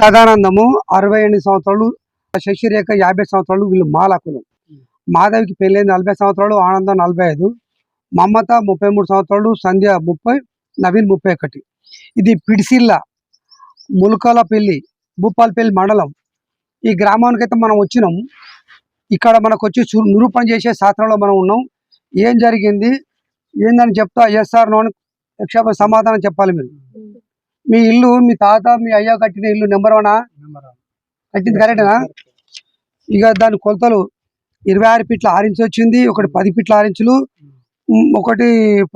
సదానందము అరవై ఎనిమిది సంవత్సరాలు శశిరేఖ యాభై సంవత్సరాలు వీళ్ళు మాలకులు. మాధవికి పెళ్ళైన నలభై సంవత్సరాలు ఆనందం నలభై ఐదు. మమత ముప్పై మూడు సంవత్సరాలు సంధ్య ముప్పై నవీన్ ముప్పై ఒకటి. ఇది పిడిసిల్ల ములకలపల్లి భూపాలపల్లి మండలం. ఈ గ్రామానికైతే మనం వచ్చినాం. ఇక్కడ మనకు వచ్చి నిరూపణ చేసే శాస్త్రంలో మనం ఉన్నాం. ఏం జరిగింది? ఏందని చెప్తా? ఎస్ఆర్ నో అని యక్షాప సమాధానం చెప్పాలి మీరు. మీ ఇల్లు మీ తాత మీ అయ్య కట్టిన ఇల్లు నెంబర్ వనా కట్టింది కరెక్టేనా ఇక దాని కొలతలు ఇరవై ఆరు ఫీట్ల ఆరు ఇంచులు వచ్చింది ఒకటి పది ఫీట్ల ఆరు ఇంచులు ఉమ్, ఒకటి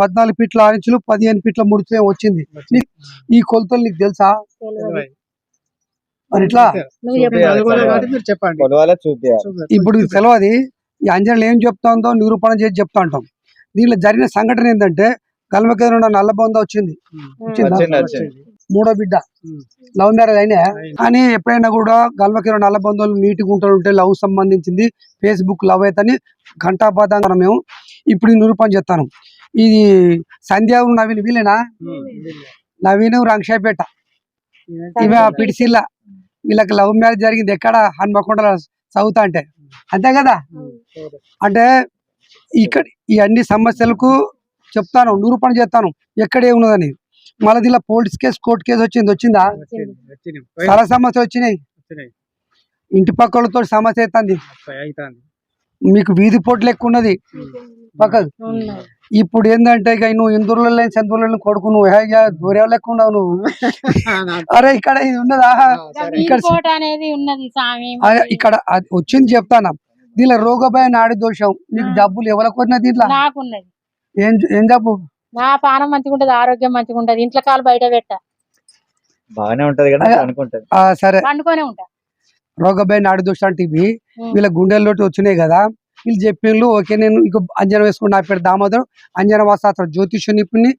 పద్నాలుగు ఫీట్ల ఆరు ఇంచులు పదిహేను ఫీట్ల మూడు ఇంచులు ఏమో వచ్చింది. ఈ కొలతలు నీకు తెలుసా? మరి ఇట్లా చెప్పండి. ఇప్పుడు తెలియదు ఈ అంజనలు ఏం చెప్తాందో నిరూపణ చేసి చెప్తా ఉంటాం. దీనిలో జరిగిన సంఘటన ఏంటంటే కల్మకేంద్ర నల్లబొంద వచ్చింది. వచ్చిందా? మూడో బిడ్డ. లవ్ మ్యారేజ్ అయినా. కానీ ఎప్పుడైనా కూడా గల్మకిలో నల్ల బంధువులు నీటిగా ఉంటే లవ్ సంబంధించింది ఫేస్బుక్ లవ్ అయితేని ఘంటాపదంగా మేము ఇప్పుడు నిరూపణ చేస్తాను. ఇది సంధ్య నవీన్ వీళ్ళేనా? నవీన్ రంక్షాపేట ఇవి పిడిసిల్ల. వీళ్ళకి లవ్ మ్యారేజ్ జరిగింది. ఎక్కడ? హన్మకొండ సౌత్ అంటే. అంతే కదా? అంటే ఇక్కడ ఈ అన్ని సమస్యలకు చెప్తాను నిరూపణ చేస్తాను. ఎక్కడ ఏమున్నదని. మళ్ళీ దీనిలో పోలీస్ కేసు కోర్టు కేసు వచ్చింది వచ్చిందా. చాలా సమస్యలు వచ్చినాయి. ఇంటి పక్కలతో సమస్య అవుతుంది. మీకు వీధి పోట్లు ఎక్కువ ఉన్నది. ఉన్నాయి. ఇప్పుడు ఏంటంటే ఇక నువ్వు ఇందూరులో లేని చందూరులో కొడుకు నువ్వు హే, ఇక దూరం ఉన్నావు నువ్వు. అరే ఇక్కడ ఇది ఉన్నదా ఇక్కడ ఇంకోటి అనేది ఉన్నది స్వామి. అరే, ఇక్కడ వచ్చింది చెప్తాను? దీనిలో రోగభయ నాడి దోషం. నీకు జబ్బులు ఎవరికి వచ్చినా దీంట్లో? నాకున్నది. ఏం ఏం జబ్బు నా పానం మంచిగా ఉంటది ఆరోగ్యం మంచిగా ఉంటది. ఇంట్లో కాలు బయట పెట్ట. బాగానే ఉంటది కదా అయ్యా. అనుకుంటది. ఆ, సరే. పండుకొనే ఉంటా. రోగభయ నాడి దోషం అంటే ఇవి. వీళ్ళ గుండెల్లోటి వచ్చినాయి కదా. వీళ్ళు చెప్పిండ్రు ఓకే నేను ఇక అంజన వేసుకుని నా పేరు దామోదరం అంజన వాసాత్ర జ్యోతిష నిపుణి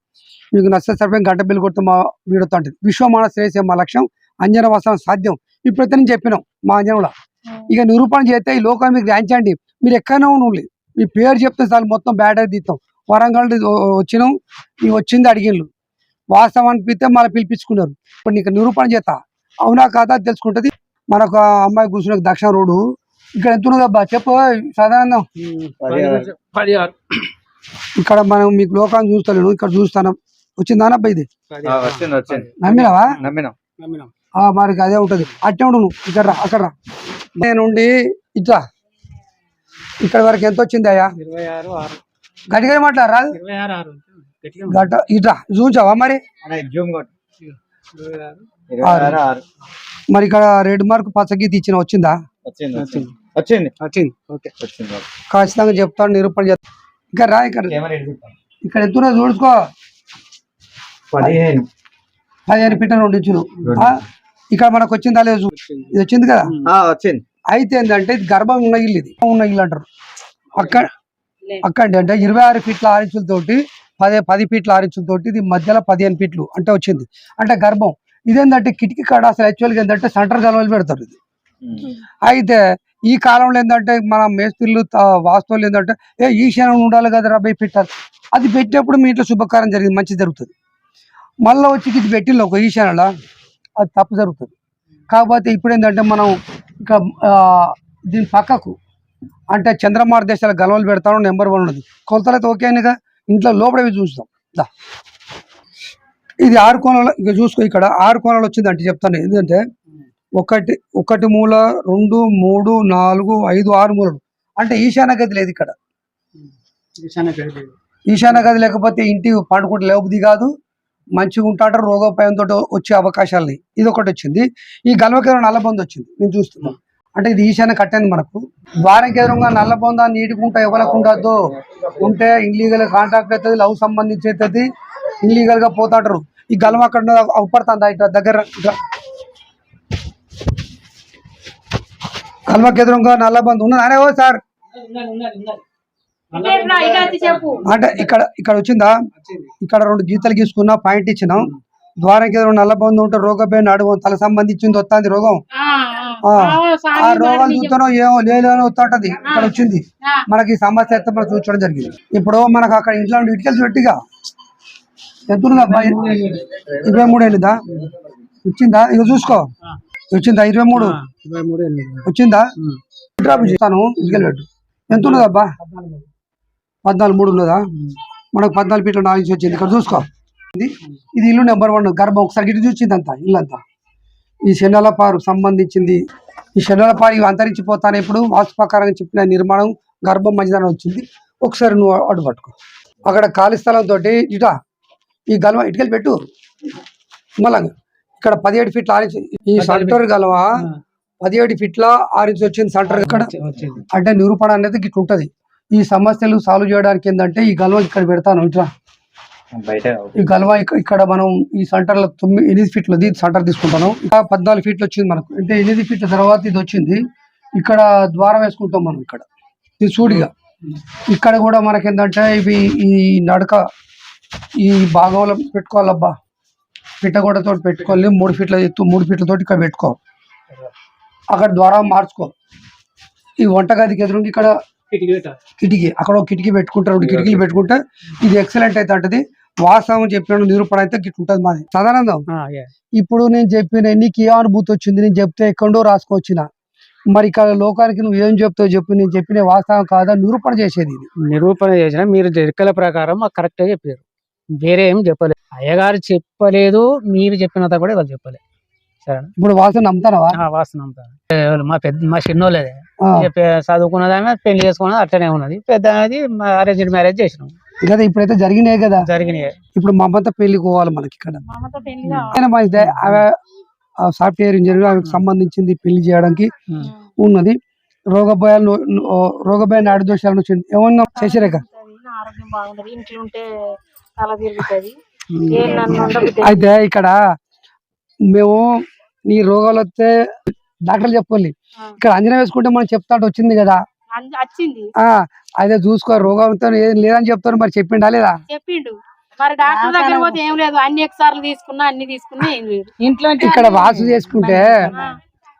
మీకు నచ్చ సర్పం గంట బిల్లు కొడుతూ మా వీడితో ఉంటుంది విశ్వమాన శ్రేయసే మా లక్ష్యం అంజన వాసన సాధ్యం. ఇప్పుడైతే నేను చెప్పినాం మా అంజనంలో. ఇక నిరూపణ చేస్తే ఈ లోకాన్ని మీకు ర్యాంచండి మీరు ఎక్కడనే ఉండాలి మీ పేరు చెప్తే చాలు మొత్తం బ్యాటరీ తీస్తాం. వరంగల్ వచ్చినాం ఈ వచ్చింది అడిగిండ్రు వాస్తవం అనిపిస్తే మళ్ళీ పిలిపించుకున్నారు. ఇప్పుడు నీకు నిరూపణ చేస్తా. అవునా కాదా తెలుసుకుంటది. మనకు అమ్మాయి కూర్చున్న దక్షిణ రోడ్డు ఇక్కడ ఎంత ఉన్నది అబ్బా? చెప్పు సాధారణం. ఇక్కడ మనం మీకు లోకాన్ని చూస్తలేను ఇక్కడ చూస్తాను. వచ్చిందా అబ్బా ఇది? ఆ, వచ్చింది వచ్చింది. నమ్మినావా? నమ్మినాం. నమ్మినాం. ఆ, మరి అదే ఉంటది. అట్టే ఉండు నువ్వు ఇక్కడ రా అక్కడ రా. నేనుండి ఇట్లా. ఇక్కడ వరకు ఎంత వచ్చింది అయ్యా? గట్టిగా మాట్లాడరా. గట్ట ఇట్లా చూసావా మరి? మరి ఇక్కడ రెడ్ మార్క్ పచ్చగీత ఇచ్చిన వచ్చిందా. వచ్చింది? వచ్చింది. ఓకే. వచ్చింది. ఖచ్చితంగా చెప్తాను నిరూపణ చేస్తాను ఇక్కడ రా ఇక్కడ. ఇక్కడ ఎంత ఉన్నదో చూసుకో పదిహేను. పదిహేను ఫీట్ల రెండు ఇంచులు ఆ, ఇక్కడ మనకు వచ్చిందా లేదు చూ. ఇది వచ్చింది కదా? ఆ, వచ్చింది. అయితే ఏంటంటే ఇది గర్భం ఉన్న ఇల్లు ఇది. ఉన్న ఇల్లు అంటారు. అక్కడ అక్కడ అంటే ఇరవై ఆరు ఫీట్ల ఆరు ఇంచులతోటి పదే పది ఫీట్ల ఆరు ఇంచులతోటి ఇది మధ్యలో పదిహేను ఫీట్లు అంటే వచ్చింది. అంటే గర్భం. ఇదేంటంటే కిటికీ కాడ అసలు యాక్చువల్గా ఏంటంటే సెంటర్ గలవలు పెడతారు ఇది. అయితే ఈ కాలంలో ఏంటంటే మన మేస్త్రీలు త- వాస్తువులు ఏంటంటే ఏ ఈశాన్యం ఉండాలి కదా రాబోయ్ పెట్టాలి. అది పెట్టినప్పుడు మీ ఇంట్లో శుభకారం జరిగింది మంచి జరుగుతుంది. మళ్ళీ వచ్చి ఇది పెట్టిన ఒక ఈశాన్యంలో అది తప్పు జరుగుతుంది. కాకపోతే ఇప్పుడు ఏంటంటే మనం ఇక దీని పక్కకు అంటే చంద్రమార్ దేశాల గలవలు పెడతాను నెంబర్ వన్ ఉన్నది. కొలతలైతే ఓకే అయినాయిగా ఇంట్లో లోపలవి చూస్తాం. దా. ఇది ఆరు కోణాలు ఇక చూసుకో ఇక్కడ ఆరు కోణాలు వచ్చిందంటే చెప్తాను. ఎందుకంటే ఒకటి ఒకటి మూల రెండు మూడు నాలుగు ఐదు ఆరు మూలలు. అంటే ఈశాన్య గది లేదు ఇక్కడ. ఈశాన్య గది. లేకపోతే ఇంటి పండుకుంటే లేబుది కాదు. మంచిగా ఉంటాడు రోగోపాయంతో వచ్చే అవకాశాలు లేవు. ఇది ఒకటి వచ్చింది. ఈ గల్వకేరం నల్లబొంద వచ్చింది. నేను చూస్తున్నాను అంటే ఇది ఈశాన్య కట్టింది మనకు. ద్వారంకి ఎదురుగా నల్లబొంద నీటికుంటా ఎవరికి ఉండద్దు? ఉంటే ఇల్లీగల్ కాంటాక్ట్ అవుతుంది లవ్ సంబంధించి అవుతుంది ఇల్లీగల్గా పోతాంటారు ఈ గల్వ అక్కడ అవుపడుతుంది దగ్గర ఎదురుగా నల్లబొంద ఉన్నది. అరే ఓ సార్? అంటే ఇక్కడ ఇక్కడ వచ్చిందా? ఇక్కడ రెండు గీతలు గీసుకున్నా పాయింట్ ఇచ్చినాం. ద్వారం కింద నల్ల బంధు ఉంటే రోగ బెయిన్ అడుగు తల సంబంధించింది వస్తుంది రోగం. ఆ, రోగం. చూస్తానో ఏమో లేదు అని వస్తుంటది ఇక్కడ వచ్చింది. మనకి సమస్య అయితే మనం చూపించడం జరిగింది. ఇప్పుడు మనకు అక్కడ ఇంట్లో ఇటుకెళ్ళి పెట్టిగా ఎంత ఇరవై మూడు వెళ్ళిందా వచ్చిందా? ఇక చూసుకో. వచ్చిందా? ఇరవై మూడు? వచ్చిందా? డ్రాప్ చేస్తాను. ఇటుకెళ్ళి ఎంత ఉన్నది అబ్బా పద్నాలుగు మూడు ఉన్నదా? మనకు పద్నాలుగు ఫీట్ల నాలుగు ఇంచు వచ్చింది. ఇక్కడ చూసుకో. ఇది ఇది ఇల్లు నెంబర్ వన్. గర్భం ఒకసారి ఇటు చూసింది అంతా ఇల్లు అంతా ఈ శనల పారు సంబంధించింది. ఈ శనల పారు ఇవి అంతరించిపోతానే ఇప్పుడు వాస్తు ప్రకారంగా చెప్పిన నిర్మాణం గర్భం మంచిదని వచ్చింది. ఒకసారి నువ్వు అడ్డు పట్టుకో. అక్కడ ఖాళీ స్థలంతో ఇట. ఈ గల్వ ఇటుకెళ్ళి పెట్టు. మళ్ళా ఇక్కడ పదిహేడు ఫీట్ల ఆరించు ఈ సెంటర్ గలవ? పదిహేడు ఫీట్ల ఆరించు వచ్చింది సెంటర్. ఇక్కడ అంటే నిరూపణ అనేది ఇట్లా ఉంటది. ఈ సమస్యలు సాల్వ్ చేయడానికి ఏంటంటే ఈ గల్వ ఇక్కడ పెడతాను ఇట్లా. ఈ గల్వా ఇక్క- ఇక్కడ మనం ఈ సెంటర్లో తొమ్మిది ఎనిమిది ఫీట్లది సెంటర్ తీసుకుంటాను. ఇంకా పద్నాలుగు ఫీట్లు వచ్చింది మనకు. అంటే ఎనిమిది ఫీట్ల తర్వాత ఇది వచ్చింది. ఇక్కడ ద్వారం వేసుకుంటాం మనం ఇక్కడ. ఇది చూడిగా ఇక్కడ కూడా మనకి ఏంటంటే ఇవి ఈ నడక ఈ భాగంలో పెట్టుకోవాలబ్బా. పిట్టగోడతో పెట్టుకోవాలి మూడు ఫీట్ల ఎత్తు మూడు ఫీట్లతోటి ఇక్కడ పెట్టుకో. అక్కడ ద్వారం మార్చుకో. ఈ వంటగదికి ఎదురుండి ఇక్కడ కిటికీ అక్కడ ఒక కిటికీ పెట్టుకుంటారు రెండు కిటికీలు పెట్టుకుంటే ఇది ఎక్సలెంట్ అయితే అంటది. వాస్తవం చెప్పిన నిరూపణ అయితే గిట్ల ఉంటుంది మాది. సదానందం. ఇప్పుడు నేను చెప్పిన నీకు ఏ అనుభూతి వచ్చింది నేను చెప్తే ఎక్కడో రాసుకొచ్చిన. మరి ఇక్కడ లోకానికి నువ్వు ఏం చెప్తావు చెప్పు నేను చెప్పిన వాస్తవం కాదా? నిరూపణ చేసేది ఇది. నిరూపణ చేసిన మీరు లెక్కల ప్రకారం మాకు కరెక్ట్గా చెప్పారు. వేరే ఏం చెప్పలేదు. అయ్యగారు చెప్పలేదు మీరు చెప్పినంత కూడా వాళ్ళు చెప్పలేదు. సరేనా? ఇప్పుడు వాస్తవం నమ్ముతానవా? ఆ, వాసన అంతా ఏ, మా పెద్ద మా చిన్నోళ్ళదే ఇక పె- పెళ్ళి చేసుకున్నది అట్లనే ఉన్నది. పెద్ద అనేది అరేంజ్డ్ మ్యారేజ్ చేసినాం. కదా ఇప్పుడైతే జరిగినాయి కదా జరిగినాయి. ఇప్పుడు మా అమ్మతో పెళ్ళి పోవాలి మనకి ఇక్కడ. మమత పెళ్ళి కావాలి. ఆయన మంచిదే ఆమె సాఫ్ట్వేర్ ఇంజనీర్ ఆమెకు సంబంధించింది పెళ్ళి చేయడానికి. ఉన్నది. రోగభయాలు రోగభయ నాడు ఏమన్నా ఉంటది, ఆరోగ్యం బాగుంటది ఇంట్లో ఉంటే తల తిరుగుతుంది. అయితే ఇక్కడ మేము నీ రోగాలు వస్తే డాక్టర్లు చెప్పాలి. ఇక్కడ అంజనా వేసుకుంటే మనం చెప్తాంటే వచ్చింది కదా? అన్- వచ్చింది. ఆ అయితే చూసుకో రోగంతో ఏం లేదని చెప్తారు మరి చెప్పిండా లేదా? చెప్పిండు. మరి డాక్టర్ దగ్గర పోతే ఏం లేదు అన్ని ఎక్సార్లు తీసుకున్నా అన్ని తీసుకున్నా ఏం లేదు. ఇంట్లో ఇక్కడ వాసు చేసుకుంటే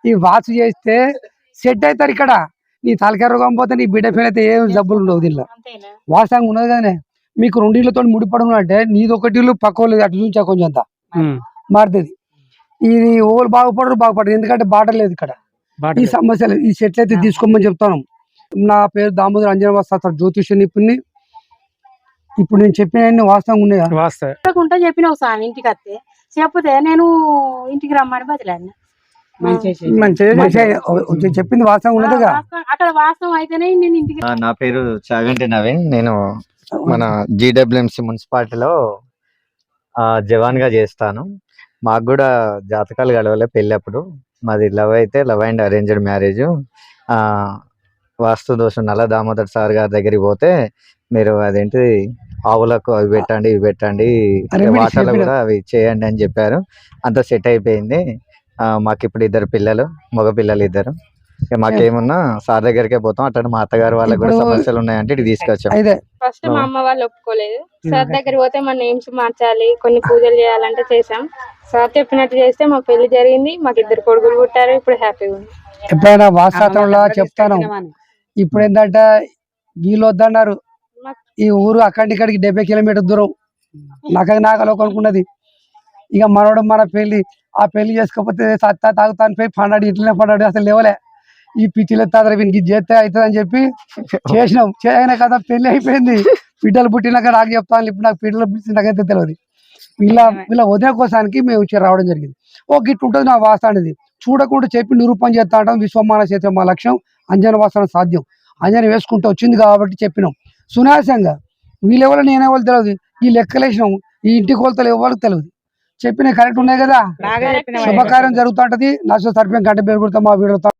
ఈ వాసు చేస్తే సెట్ అవుతారు ఇక్కడ. నీ తలకాయ రోగం పోతే నీ బిడ్డ ఫెయిల్ అయితే ఏం జబ్బులు ఉండవు దీనిలో. వాసంగా ఉన్నది కదనే. మీకు రెండిళ్ళతో ముడిపడి ఉన్నట్టే నీది ఒకటి ఇల్లు పక్క వాళ్ళు అటు చూంచా కొంచెం అంత. మారుతుంది. ఇది ఓళ్ళు బాగుపడరు బాగుపడరు. ఎందుకంటే బాటర్ లేదు ఇక్కడ. బాట ఈ సమస్యలు ఈ సెట్లు అయితే తీసుకోమని చెప్తాను. నా పేరు దామోదర్ అంజన వస్తా జ్యోతిష నిపుణుని. ఇప్పుడు నేను చెప్పిన వాస్తవంగా ఉన్నాయా? వాస్తవ చెప్పకుండా చెప్పినావు స్వామి ఇంటికి వస్తే చెప్తే నేను ఇంటికి రమ్మని ఓ- చెప్పింది వాస్తవంగా ఉన్నదిగా. వాస్తవం- అక్కడ వాస్తవం అయితేనే నేను ఇంటికి నా పేరు చాగంటి నవీన్. నేను మన జీడబ్ల్యూఎంసీ మున్సిపాలిటీలో జవాన్గా చేస్తాను. మాకు కూడా జాతకాలు గడవలే పెళ్ళప్పుడు. మాది లవ్ అయితే లవ్ అండ్ అరేంజ్డ్ మ్యారేజ్. ఆ వాస్తు దోషం నల్ల దామోదర్ సార్ గారి దగ్గరికి పోతే మీరు అదేంటి ఆవులకు అవి పెట్టండి ఇవి పెట్టండి వాటర్లో కూడా అవి చేయండి అని చెప్పారు. అంతా సెట్ అయిపోయింది. మాకు ఇప్పుడు ఇద్దరు పిల్లలు మగ పిల్లలు ఇద్దరు. మాకేమున్నా సార్ దగ్గరికే పోతాం. అట్లా మా అత్తగారు వాళ్ళకి కూడా ఇప్పుడు- సమస్యలు ఉన్నాయంటే ఇటు తీసుకొచ్చాం. అయితే ఫస్ట్ మా అమ్మ వాళ్ళు ఒప్పుకోలేదు. సార్ దగ్గర పోతే మన నేమ్స్ మార్చాలి కొన్ని పూజలు చేయాలంటే చేసాం సార్ చెప్పినట్టు చేస్తే మా పెళ్ళి జరిగింది మాకు ఇద్దరు కొడుకులు పుట్టారు ఇప్పుడు హ్యాపీగా ఉంది ఎప్పుడైనా వాస్తాతంలో చెప్తాను. ఇప్పుడు ఏంటంటే వీళ్ళు వద్దన్నారు ఈ ఊరు అక్కడి ఇక్కడికి డెబ్బై కిలోమీటర్ దూరం. నాకు నాకలోకి అనుకున్నది ఇక మనోడు మన పెళ్ళి ఆ పెళ్ళి చేసుకోకపోతే సత్తా తాగుతాను పోయి పన్నాడు ఇంట్లోనే పన్నాడు అసలు లేవలే. ఈ పిచ్చిలో తాదర వీనికి చేస్తే అవుతుంది అని చెప్పి చేసినాం. చేయగానే కదా పెళ్ళి అయిపోయింది. బిడ్డలు పుట్టినాక నాకు చెప్తాను. ఇప్పుడు నాకు బిడ్డలు పుట్టిన నాకైతే తెలియదు. వీళ్ళ వీళ్ళ వదిన కోసానికి మేము వచ్చి రావడం జరిగింది. ఓ గిట్టు ఉంటుంది నా వాస్త అనేది చూడకుండా చెప్పి నిరూపణ చేస్తా అంటాం విశ్వమాన చేత మా లక్ష్యం. అంజన వాసన సాధ్యం. అంజన వేసుకుంటూ వచ్చింది కాబట్టి చెప్పినాం. సునాయాసంగా వీళ్ళెవరో నేనెవరు తెలియదు. ఈ లెక్కలేసినాం. ఈ ఇంటి కొలతలు ఎవరికి తెలియదు. చెప్పిన కరెక్ట్ ఉన్నాయి కదా? శుభకార్యం జరుగుతుంటది నష్టం సర్పం గంట పేరు మా వీడితో